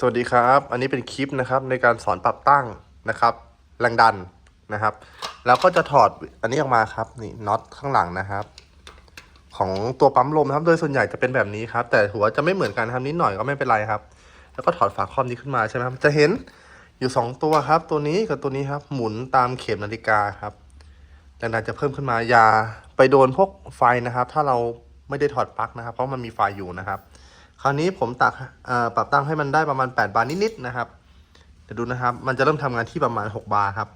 สวัสดีครับ อันนี้เป็นคลิปนะครับในการสอนปรับตั้งนะครับแรงดันนะครับแล้วก็จะถอดอันนี้ออกมาครับนี่น็อตข้างหลังนะครับ ของตัวปั๊มลมนะครับ โดยส่วนใหญ่จะเป็นแบบนี้ครับ แต่หัวจะไม่เหมือนกันครับนิดหน่อยก็ไม่เป็นไรครับ แล้วก็ถอดฝาครอบนี้ขึ้นมาใช่ไหมครับจะเห็นอยู่สองตัวครับ ตัวนี้กับตัวนี้ครับ หมุนตามเข็มนาฬิกาครับแรงดันจะเพิ่มขึ้นมาอย่าไปโดนพวกไฟนะครับ ถ้าเราไม่ได้ถอดปลั๊กนะครับ เพราะมันมีไฟอยู่นะครับ คราวนี้ผมตักปรับตั้งให้มันได้ประมาณ 8 บาร์นิดๆนะครับ เดี๋ยวดูนะครับ มันจะเริ่มทำงานที่ประมาณ 6 บาร์ครับ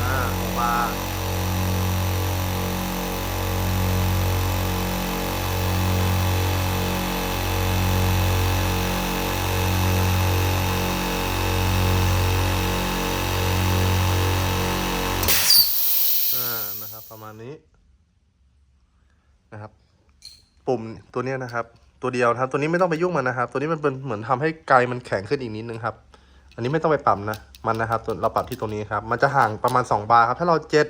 อ่า6บาร์อ่านะครับ ประ มาณนี้นะครับ ปุ่มตัวนี้นะครับ ตัวเดียวครับ ตัวนี้ไม่ต้องไปยุ่งมันนะครับ ตัวนี้มันเป็นเหมือนทำให้ไกลมันแข็งขึ้นอีกนิดนึงครับ อันนี้ไม่ต้องไปปรับนะมันนะครับตัวเราปรับที่ตรงนี้ครับ มันจะห่างประมาณ 2 บาร์ครับ ถ้าเราเจ็ด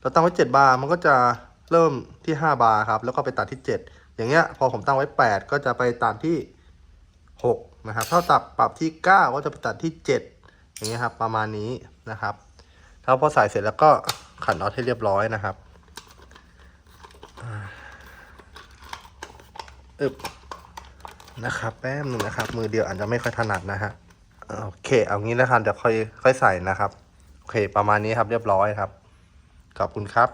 เราตั้งไว้ 7 บาร์มันก็จะเริ่มที่ 5 บาร์ครับ แล้วก็ไปตัดที่ 7 อย่างเงี้ย พอผมตั้งไว้ 8 ก็จะไปตัดที่ 6 นะครับ ถ้าตัดปรับที่ 9 ก็จะไปตัดที่ 7 อย่างเงี้ยครับ ประมาณนี้นะครับถ้าพอใส่เสร็จแล้วก็ ขันน็อตให้เรียบร้อยนะครับอึบนะครับ แป๊บหนึ่งนะครับ มือเดียวอาจจะไม่ค่อยถนัดนะฮะโอเค เอางี้นะครับเดี๋ยวค่อยค่อยใส่นะครับ โอเค ประมาณนี้ครับเรียบร้อยครับ ขอบคุณครับ